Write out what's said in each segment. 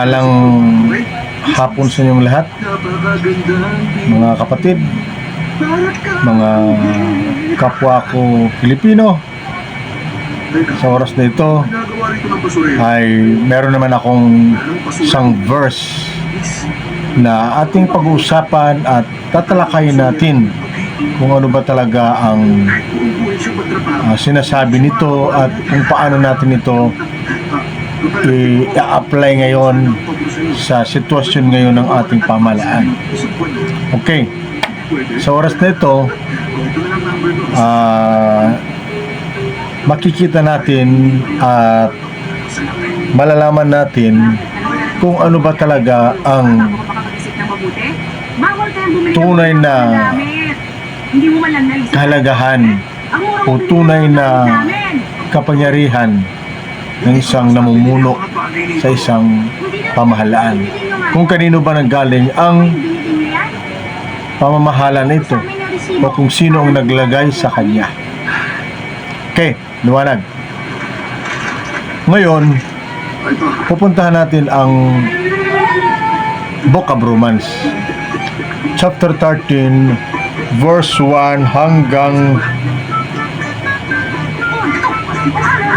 Mapagpalang hapon sa inyong lahat, mga kapatid, mga kapwa ko Pilipino. Sa oras na ito ay meron naman akong isang verse na ating pag-uusapan at tatalakayin natin kung ano ba talaga ang ah, sinasabi nito at kung paano natin ito i-apply ngayon sa sitwasyon ngayon ng ating pamalaan. Okay. Sa oras na ito, ah, makikita natin at malalaman natin kung ano ba talaga ang tunay na kahalagahan o tunay na kapangyarihan ng isang namumuno sa isang pamahalaan. Kung kanino ba nanggaling ang pamamahala na ito o kung sino ang naglagay sa kanya. Okay, liwanag. Ngayon, pupuntahan natin ang Book of Romans. Chapter 13, verse 1 hanggang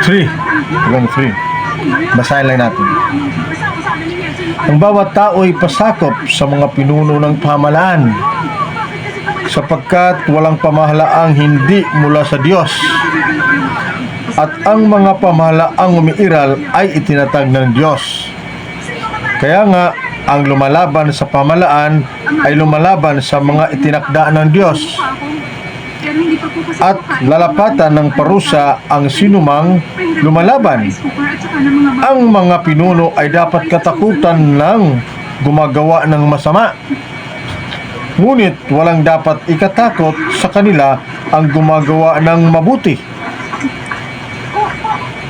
3. Hanggang 3. Basahin lang natin. Ang bawat tao ay pasakop sa mga pinuno ng pamahalaan sapagkat walang pamahalaang hindi mula sa Diyos. At ang mga pamahalaang umiiral ay itinatag ng Diyos. Kaya nga, ang lumalaban sa pamalaan ay lumalaban sa mga itinakda ng Diyos. At lalapatan ng parusa ang sinumang lumalaban. Ang mga pinuno ay dapat katakutan ng gumagawa ng masama. Ngunit walang dapat ikatakot sa kanila ang gumagawa ng mabuti.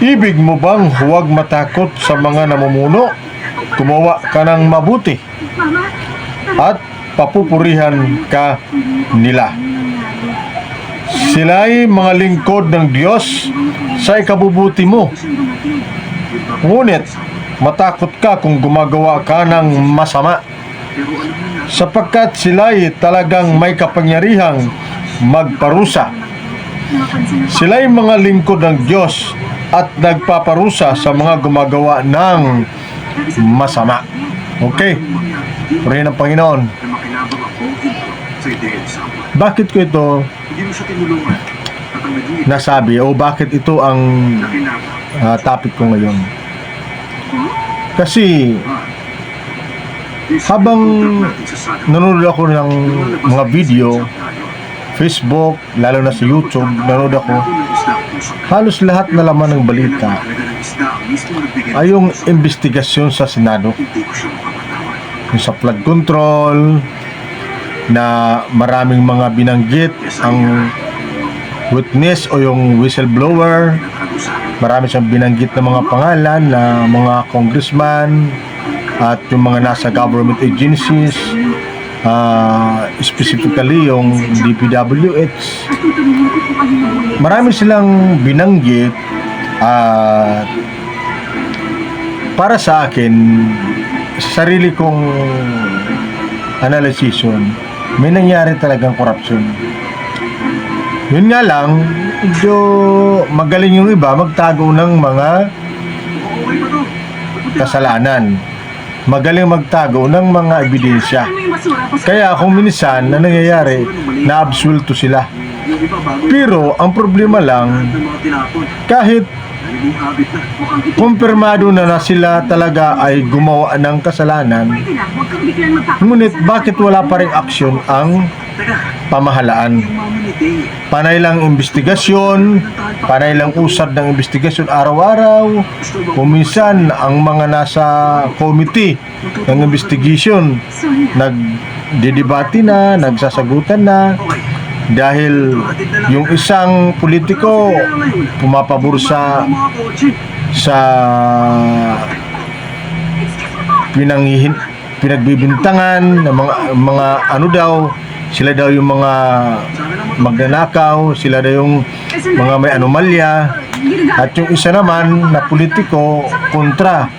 Ibig mo bang huwag matakot sa mga namumuno? Gumawa ka ng mabuti at papupurihan ka nila. Sila'y mga lingkod ng Diyos sa ikabubuti mo. Ngunit matakot ka kung gumagawa ka ng masama sapagkat sila'y talagang may kapangyarihang magparusa. Sila'y mga lingkod ng Diyos at nagpaparusa sa mga gumagawa ng masama. Okay. Purihin ang Panginoon. Bakit ko ito nasabi o bakit ito ang ah, topic ko ngayon? Kasi habang nanonood ako ng mga video, Facebook, lalo na sa YouTube, nanonood ako, halos lahat na laman ng balita. Ay yung investigasyon sa Senado. Yung sa flood control, na maraming mga binanggit ang witness o yung whistleblower. Marami siyang binanggit na mga pangalan na mga congressman at yung mga nasa government agencies. Ah, specifically yung DPWH marami silang binanggit at para sa akin sa sarili kong analysis yun, may nangyari talagang korupsyon yun nga lang medyo magaling yung iba magtago ng mga kasalanan. Magaling magtago ng mga ebidensya. Kaya kung minsan na nangyayari na-absuelto sila. Pero ang problema lang kahit kumpirmado na na sila talaga ay gumawa ng kasalanan. Ngunit bakit wala pa rin aksyon ang pamahalaan? Panay lang investigasyon panay lang usad ng investigasyon araw-araw. Kuminsan ang mga nasa committee ng investigation nagdidebate na nagsasagutan na dahil yung isang politiko pumapabor sa sa pinanghihin pinagbibintangan ng mga mga ano daw sila daw yung mga magnanakaw sila daw yung mga may anomalya. At yung isa naman na politiko kontra.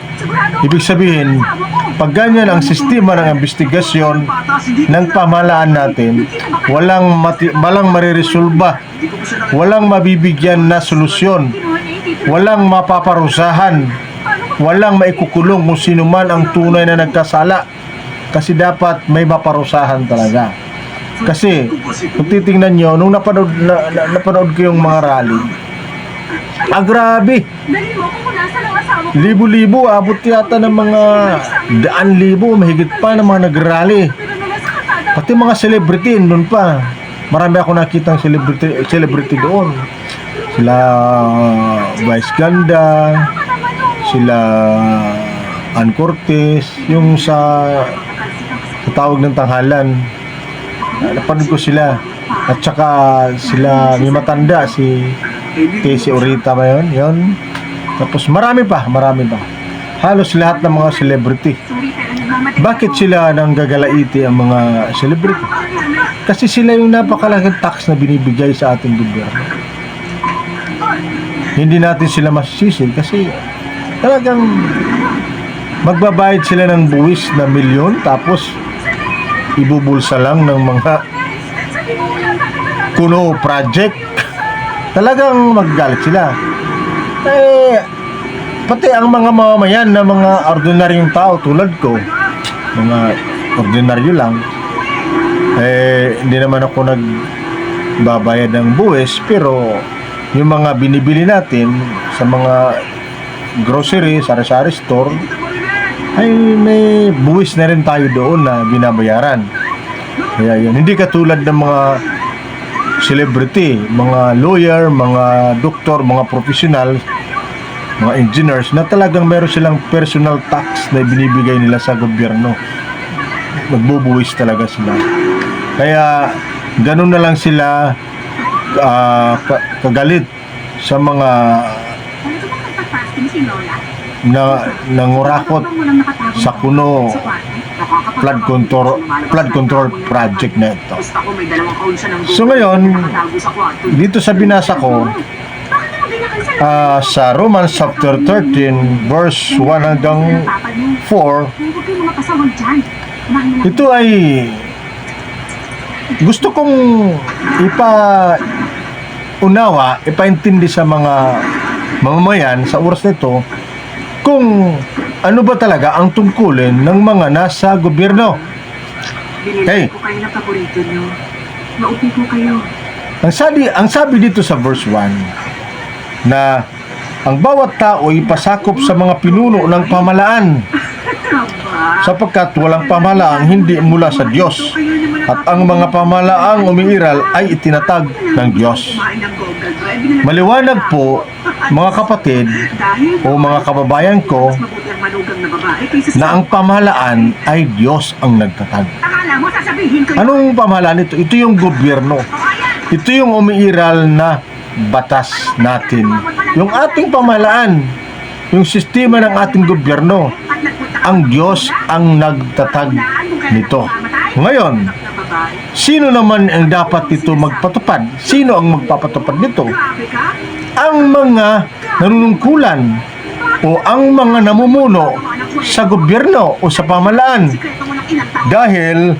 Ibig sabihin, pag ganyan ang sistema ng investigasyon ng pamahalaan natin, walang, mati, walang mariresolba, walang mabibigyan na solusyon, walang mapaparusahan, walang maikukulong kung sino man ang tunay na nagkasala. Kasi dapat may maparusahan talaga. Kasi, kung titingnan nyo, nung napanood, na, na, napanood ko yung mga rally, ah grabe, Dali mo kung nasa ng asawa ko. libo-libo, abot yata ng mga daan libo, mahigit pa ng mga nagrally. Pati mga celebrity, doon pa. Marami ako nakitang celebrity, celebrity doon. Sila Vice Ganda, sila Ann Cortez, yung sa, sa tawag ng tanghalan. Napanood ko sila. At saka sila, may matanda, si Casey Orita ba yun? Yun. Tapos marami pa, marami pa. Halos lahat ng mga celebrity. Bakit sila nang gagalaiti ang mga celebrity? Kasi sila yung napakalaking tax na binibigay sa ating gobyerno. Hindi natin sila masisisi kasi talagang magbabayad sila ng buwis na milyon tapos ibubulsa lang ng mga kuno project. Talagang magagalit sila. Eh, pati ang mga mamamayan na mga ordinaryong tao tulad ko, mga ordinaryo lang, eh, hindi naman ako nagbabayad ng buwis, pero yung mga binibili natin sa mga grocery, sari-sari store, ay may buwis na rin tayo doon na binabayaran. Kaya yun, hindi katulad ng mga celebrity, mga lawyer, mga doktor, mga professional, mga engineers na talagang meron silang personal tax na binibigay nila sa gobyerno. Magbubuwis talaga sila. Kaya ganun na lang sila ka- kagalit sa mga Ano na nangurakot nakatago sa kuno? Flood control flood control project na ito. So ngayon. Dito sa binasa ko, kayo sa Romans chapter 13 verse 1 hanggang 4 Huwag kayong mga pasawag dyan. Kumain na lang. ito ay gusto kong ipa unawa, ipaintindi sa mga mamamayan sa oras nito kung ano ba talaga ang tungkulin ng mga nasa gobyerno. Binili Hey. ko kayo ng paborito nyo. Maupi ko kayo. Ang sabi, ang sabi dito sa verse 1 na ang bawat tao ay pasakop sa mga pinuno ng pamalaan sapagkat walang pamalaang hindi mula sa Diyos at ang mga pamalaang umiiral ay itinatag ng Diyos. Maliwanag po, mga kapatid o mga kababayan ko, na ang pamahalaan ay Diyos ang nagtatag. Anong pamahalaan ito? Ito yung gobyerno. Ito yung umiiral na batas natin. Yung ating pamahalaan, yung sistema ng ating gobyerno, ang Diyos ang nagtatag nito. Ngayon, sino naman ang dapat ito magpatupad? Sino ang magpapatupad nito? Ang mga nanunungkulan o ang mga namumuno sa gobyerno o sa tao. Dahil,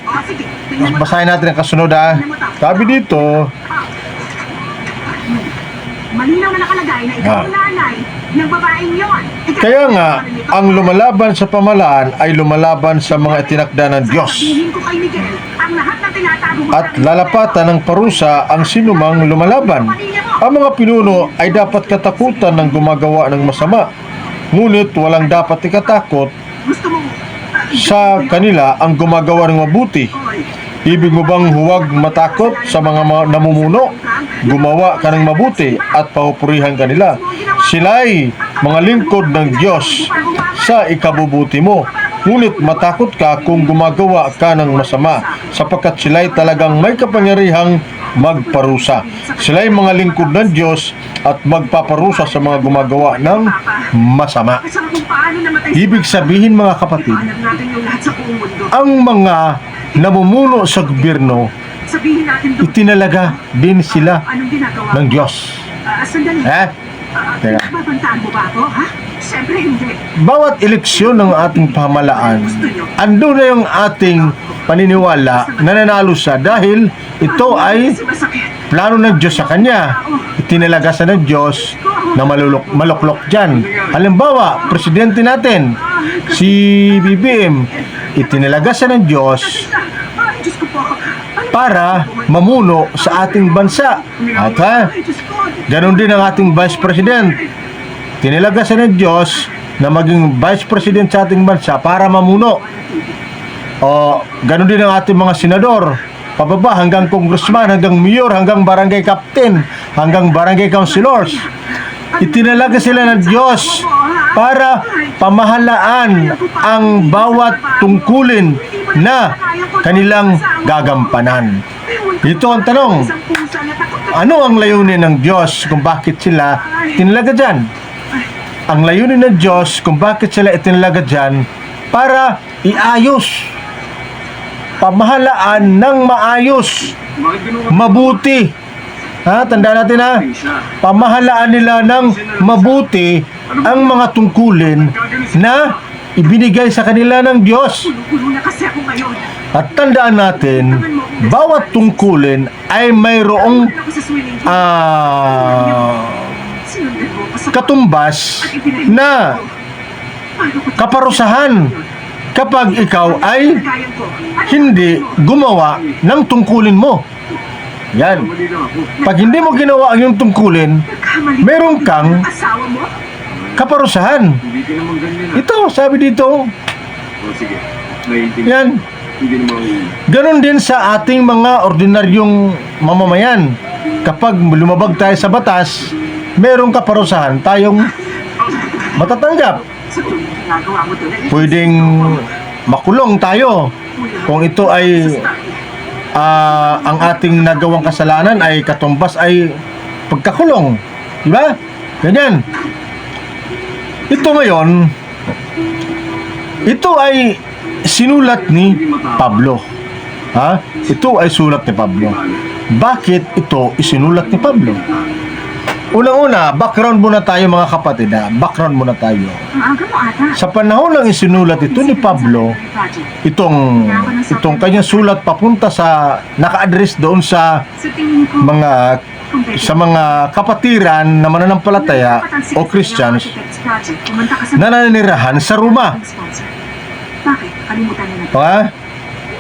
basahin natin ang kasunod ha. Sabi dito, Malinaw na nakalagay na ikaw Ah. nanay ng babaeng yon. Ikaw kaya nga, ang lumalaban sa pamahalaan ay lumalaban sa mga itinakda ng Diyos. At lalapatan ng parusa ang sinumang lumalaban. Ang mga pinuno ay dapat katakutan ng gumagawa ng masama. Ngunit walang dapat ikatakot sa kanila ang gumagawa ng mabuti. Ibig mo bang huwag matakot sa mga namumuno? Gumawa ka ng mabuti at papurihan kanila. Sila'y mga lingkod ng Diyos sa ikabubuti mo. Ngunit matakot ka kung gumagawa ka ng masama sapagkat sila'y talagang may kapangyarihang magparusa. Sila'y mga lingkod ng Diyos at magpaparusa sa mga gumagawa ng masama. Ibig sabihin mga kapatid, ang mga namumuno sa gobyerno itinalaga din sila ng? Diyos. Ah. Eh? Ah, Teka. Babantaan mo ba ako, ha? Siyempre hindi. bawat eleksyon ng ating pamalaan, ando na yung ating paniniwala na nanalo siya dahil ito ay Kasi masakit. plano ng Diyos sa kanya. Itinalagasan ng Diyos na malulok, maluklok dyan. Halimbawa, presidente natin, si BBM, itinalagasan ng Diyos Ay, Diyos ko po. Ano para mamuno sa ating bansa. At ha. Ganon din ang ating Vice President. Tinilagasan ng Diyos na maging Vice President sa ating bansa para mamuno. O, ganon din ang ating mga senador. Pababa hanggang congressman, hanggang mayor, hanggang barangay captain, hanggang barangay councilors. Itinalaga sila ng Diyos para pamahalaan ang bawat tungkulin na kanilang gagampanan. Ito ang tanong. Ano ang layunin ng Diyos kung bakit sila tinalaga dyan? Ang layunin ng Diyos kung bakit sila itinalaga dyan para iayos pamahalaan ng maayos mabuti ha tandaan natin ha pamahalaan nila ng mabuti ang mga tungkulin na ibinigay sa kanila ng Diyos at tandaan natin bawat tungkulin ay mayroong sa... katumbas na kaparusahan kapag ikaw ay? Ano hindi gumawa ng tungkulin mo. Yan. Pag hindi mo ginawa ang iyong tungkulin, meron ka kang? Kaparusahan. Hindi ka naman ganyan ah. Ito, sabi dito, O sige, naiintindihan. yan. Hindi naman Ganon din sa ating mga ordinaryong mamamayan. Kapag lumabag tayo sa batas, merong kaparusahan tayong matatanggap. Pwedeng makulong tayo. Kung ito ay ah, ang ating nagawang kasalanan ay katumbas ay pagkakulong. Di ba? Ganyan. Ito ngayon, ito ay sinulat ni Pablo. Ha? Ito ay sulat ni Pablo. Bakit ito isinulat ni Pablo? Unang-una, background muna tayo mga kapatid ha? Background muna tayo. Sa panahon ng isinulat ito ni Pablo, itong itong kanyang sulat papunta sa naka-address doon sa mga sa mga kapatiran na mananampalataya o Christians na nananirahan sa Roma. Ha?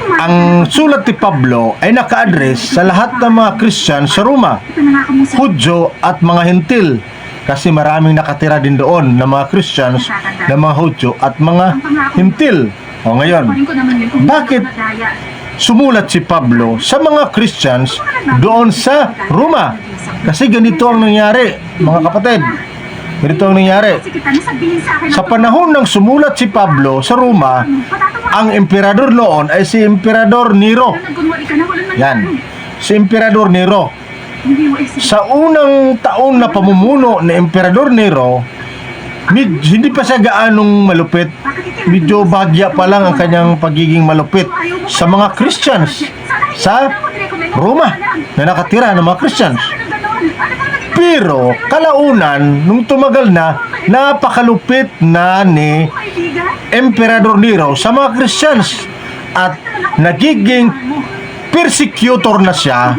Ang sulat ni Pablo ay naka-address sa lahat ng mga Christian sa Roma. Hudyo at mga Hentil. Kasi maraming nakatira din doon na mga Christians, na mga Hudyo at mga Hentil. O ngayon, Bakit? Sumulat si Pablo sa mga Christians doon sa Roma. Kasi ganito ang nangyari, mga kapatid. Ganito ang nangyari. Sa panahon ng sumulat si Pablo sa Roma, ang emperador noon ay si Emperador Nero. Yan. Si Emperador Nero. Sa unang taon na pamumuno ni Emperador Nero, mid, hindi pa siya gaanong malupit. Medyo bahagya pa lang ang kanyang pagiging malupit sa mga Christians sa Roma na nakatira ng mga Christians. Pero kalaunan, nung tumagal na, napakalupit na ni Emperador Nero sa mga Christians at nagiging persecutor na siya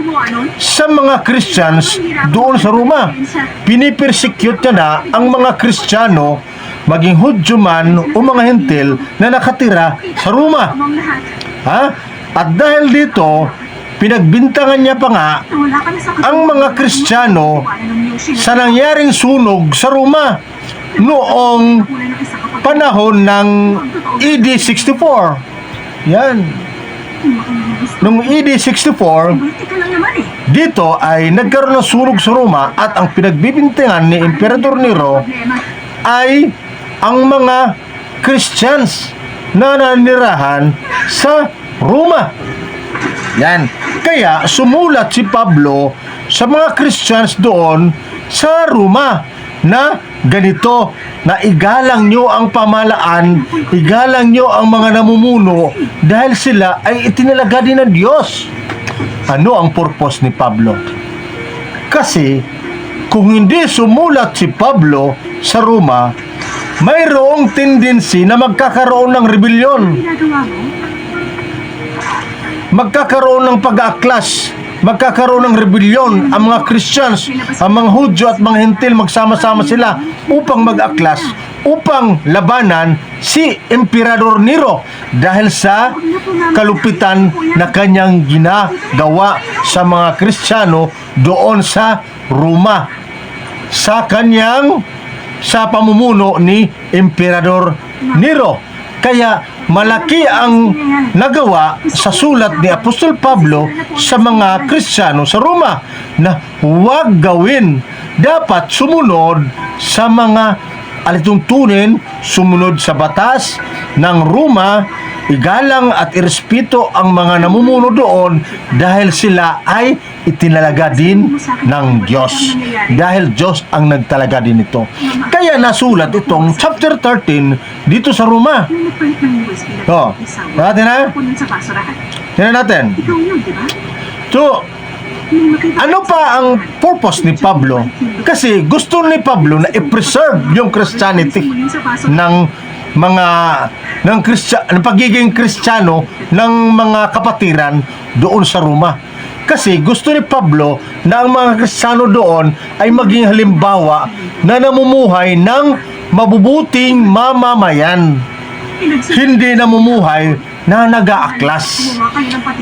sa mga Christians doon sa Roma. Pinipersecute niya na ang mga Kristiyano, maging Hudyo man o mga Hentil na nakatira sa Roma. Ha? At dahil dito, pinagbintangan niya pa nga ang mga Kristiyano sa nangyaring sunog sa Roma noong panahon ng AD 64. Yan. Noong AD 64, Buti ka lang naman eh. dito ay nagkaroon ng sunog sa Roma at ang pinagbibintangan ni Emperador Nero ay ang mga Christians na nanirahan sa Roma. Yan. Kaya sumulat si Pablo sa mga Christians doon sa Roma na ganito na igalang nyo ang pamalaan, igalang nyo ang mga namumuno dahil sila ay itinalaga din ng Diyos. Ano ang purpose ni Pablo? Kasi kung hindi sumulat si Pablo sa Roma, mayroong tendency na magkakaroon ng mo? magkakaroon ng pag-aaklas, magkakaroon ng rebellion ang mga Christians, ang mga Hudyo at mga Hentil magsama-sama sila upang mag-aklas, upang labanan si Emperador Nero dahil sa kalupitan na kanyang ginagawa sa mga Kristiyano doon sa Roma sa kanyang sa pamumuno ni Emperador Nero. Kaya malaki ang nagawa sa sulat ni Apostol Pablo sa mga Kristiyano sa Roma na huwag gawin, dapat sumunod sa mga alituntunin, sumunod sa batas ng Roma, igalang at irespeto ang mga namumuno doon dahil sila ay itinalaga din ng Diyos. Dahil Diyos ang nagtalaga din ito. Kaya nasulat itong chapter 13 dito sa Roma. Na Oh, natin ha? Tingnan natin. So, ano pa ang purpose ni Pablo? Kasi gusto ni Pablo na i-preserve yung Christianity ng mga ng Kristya, ng pagiging Kristiyano ng mga kapatiran doon sa Roma. Kasi gusto ni Pablo na ang mga Kristiyano doon ay maging halimbawa na namumuhay ng mabubuting mamamayan. Hindi namumuhay na nag-aaklas.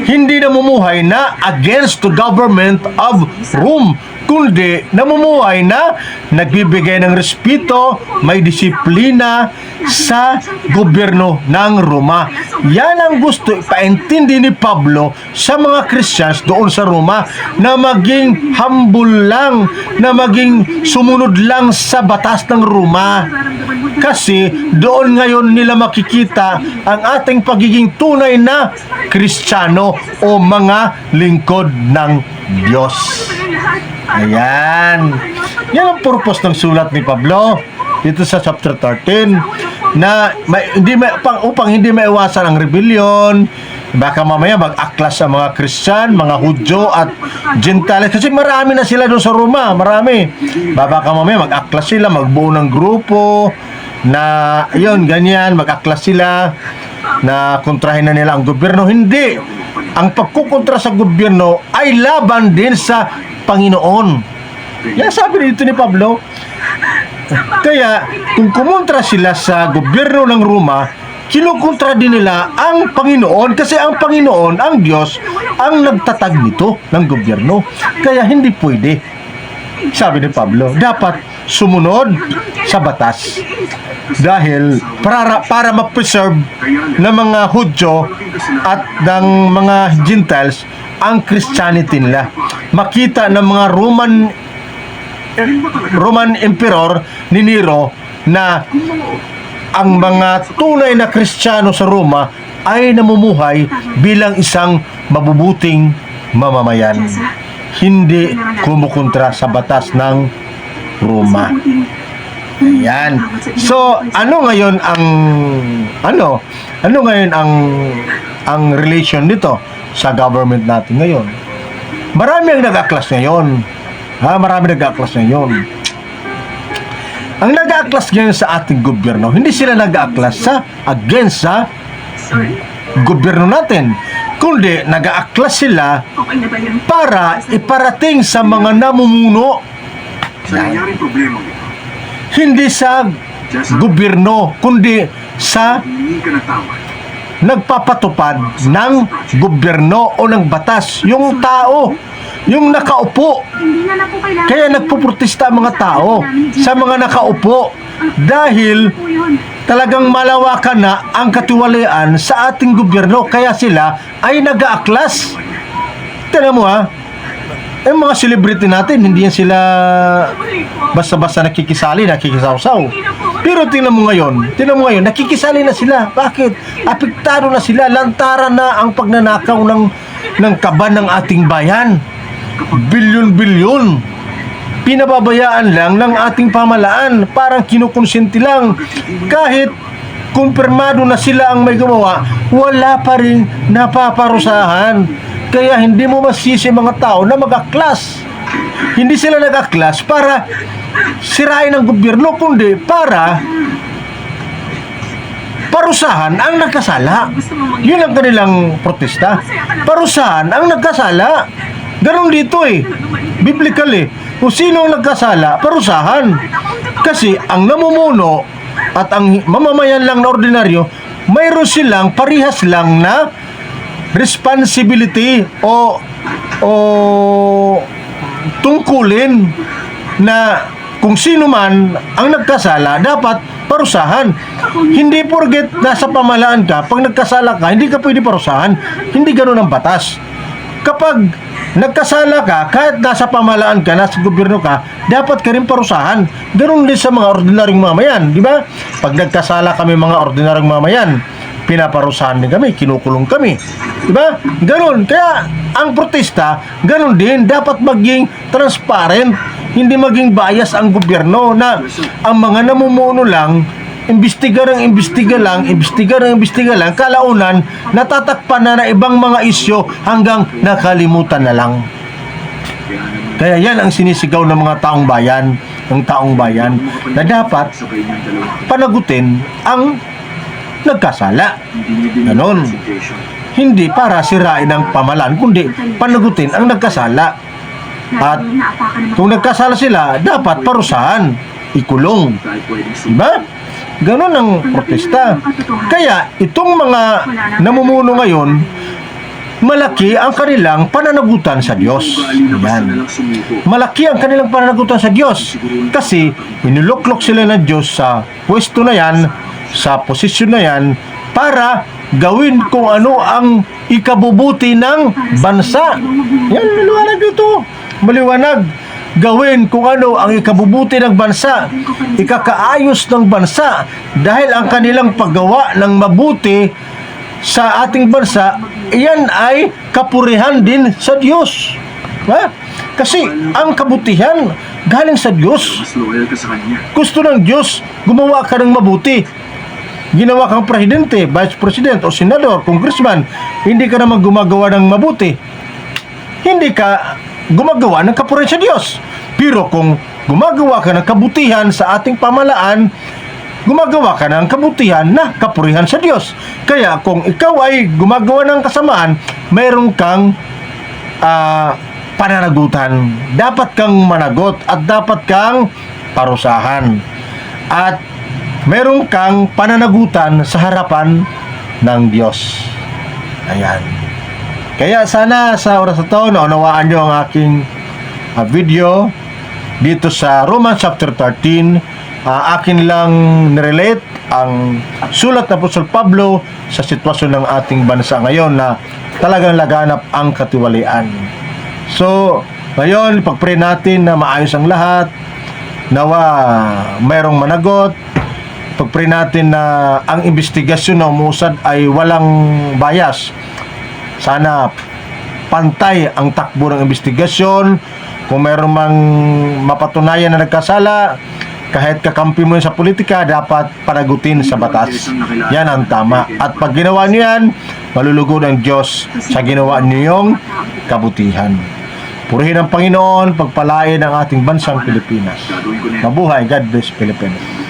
Hindi namumuhay na against the government of Rome, kundi namumuhay na nagbibigay ng respeto, may disiplina sa gobyerno ng Roma. Yan ang gusto ipaintindi ni Pablo sa mga Christians doon sa Roma na maging humble lang, na maging sumunod lang sa batas ng Roma. Kasi doon ngayon nila makikita ang ating pagiging tunay na Kristiyano o mga lingkod ng Diyos. Ayan. Yan ang purpose ng sulat ni Pablo dito sa chapter 13 na may, hindi may, upang, upang hindi maiwasan ang rebellion baka mamaya mag-aklas sa mga Christian, mga Hudyo at Gentiles kasi marami na sila doon sa Roma, marami. Baka mamaya mag-aklas sila, magbuo ng grupo na yun, ganyan, mag-aklas sila na kontrahin na nila ang gobyerno. Hindi. Ang pagkukontra sa gobyerno ay laban din sa Panginoon. Yan sabi dito ni Pablo. Kaya, kung kumontra sila sa gobyerno ng Roma, kinukontra din nila ang Panginoon kasi ang Panginoon, ang Diyos, ang nagtatag nito ng gobyerno. Kaya hindi pwede. Sabi ni Pablo, dapat sumunod sa batas dahil para para ma-preserve ng mga Hudyo at ng mga Gentiles ang Christianity nila. Makita ng mga Roman Roman Emperor ni Nero na ang mga tunay na Kristiyano sa Roma ay namumuhay bilang isang mabubuting mamamayan. Hindi kumukontra sa batas ng Roma. Yan. So, ano ngayon ang ano? Ano ngayon ang ang relation nito sa government natin ngayon? Marami ang nag-aklas ngayon. Ha, marami nag-aklas ngayon. Ang nag-aaklas ngayon sa ating gobyerno, hindi sila nag-aaklas sa against sa gobyerno natin, kundi nag-aaklas sila na para iparating sa mga namumuno mo, hindi sa gobyerno, kundi sa nagpapatupad ng gobyerno o ng batas. Yung tao, yung nakaupo. Kaya nagpuprotesta ang mga tao sa mga nakaupo dahil talagang malawakan na ang katiwalian sa ating gobyerno kaya sila ay nag-aaklas. Tignan mo ha, yung mga celebrity natin, hindi yan sila basta-basta nakikisali, nakikisawsaw. Pero tingnan mo ngayon, tingnan mo ngayon, nakikisali na sila. Bakit? Apektado na sila, lantaran na ang pagnanakaw ng ng kaban ng ating bayan. Bilyon-bilyon. Pinababayaan lang ng ating pamalaan. Parang kinukonsinti lang. Kahit kumpirmado na sila ang may gumawa, wala pa rin napaparusahan. Kaya hindi mo masisi mga tao na mag-aklas. Hindi sila nag-aklas para sirain ang gobyerno, kundi para parusahan ang nagkasala. Yun ang kanilang protesta. Parusahan ang nagkasala. Ganon dito eh. Biblical eh. Kung sino ang nagkasala, parusahan. Kasi ang namumuno at ang mamamayan lang na ordinaryo, mayroon silang parihas lang na responsibility o o tungkulin na kung sino man ang nagkasala dapat parusahan. Hindi porget nasa pamahalaan ka, pag nagkasala ka, hindi ka pwede parusahan. Hindi ganun ang batas. Kapag nagkasala ka, kahit nasa pamahalaan ka, nasa gobyerno ka, dapat ka rin parusahan. Ganun din sa mga ordinaryong mamayan, di ba? Pag nagkasala kami mga ordinaryong mamayan, pinaparusahan din kami, kinukulong kami. Di ba? Ganun. Kaya ang protesta, ganun din, dapat maging transparent. Hindi maging bias ang gobyerno na ang mga namumuno lang imbestiga ng imbestiga lang, imbestiga ng imbestiga lang, kalaunan, natatakpan na na ibang mga isyo hanggang nakalimutan na lang. Kaya yan ang sinisigaw ng mga taong bayan, ng taong bayan, na dapat panagutin ang nagkasala. Ganon. Hindi para sirain ang pamalan, kundi panagutin ang nagkasala. At kung nagkasala sila, dapat parusahan, ikulong. Diba? Ganon ang protesta. Kaya itong mga namumuno ngayon, malaki ang kanilang pananagutan sa Diyos. Yan. Malaki ang kanilang pananagutan sa Diyos. Kasi inuluklok sila ng Diyos sa pwesto na yan, sa posisyon na yan, para gawin kung ano ang ikabubuti ng bansa. Yan, maliwanag dito. Maliwanag. Gawin kung ano ang ikabubuti ng bansa, ikakaayos ng bansa dahil ang kanilang paggawa ng mabuti sa ating bansa, iyan ay kapurihan din sa Diyos. Ha? Kasi ang kabutihan galing sa Diyos. Gusto ng Diyos, gumawa ka ng mabuti. Ginawa kang presidente, vice president, o senador, congressman, hindi ka naman gumagawa ng mabuti. Hindi ka gumagawa ng kapurihan sa Diyos. Pero kung gumagawa ka ng kabutihan sa ating pamalaan, gumagawa ka ng kabutihan na kapurihan sa Diyos. Kaya kung ikaw ay gumagawa ng kasamaan, mayroon kang ah, pananagutan. Dapat kang managot at dapat kang parusahan. At meron kang pananagutan sa harapan ng Diyos. Ayan. Kaya sana sa oras na to, naunawaan nyo ang aking ah, video dito sa Romans chapter 13. Ah, akin lang nirelate ang sulat ng Apostol Pablo sa sitwasyon ng ating bansa ngayon na talagang laganap ang katiwalian. So, ngayon, pagpray natin na maayos ang lahat, nawa mayroong managot, pagpray natin na ang investigasyon na umusad ay walang bias. Sana pantay ang takbo ng investigasyon. Kung mayroong mang mapatunayan na nagkasala, kahit kakampi mo sa politika, dapat panagutin sa batas. Yan ang tama. At pag ginawa niyo yan, malulugod ang Diyos sa ginawa niyong kabutihan. Purihin ang Panginoon, pagpalain ang ating bansang Pilipinas. Mabuhay, God bless Philippines.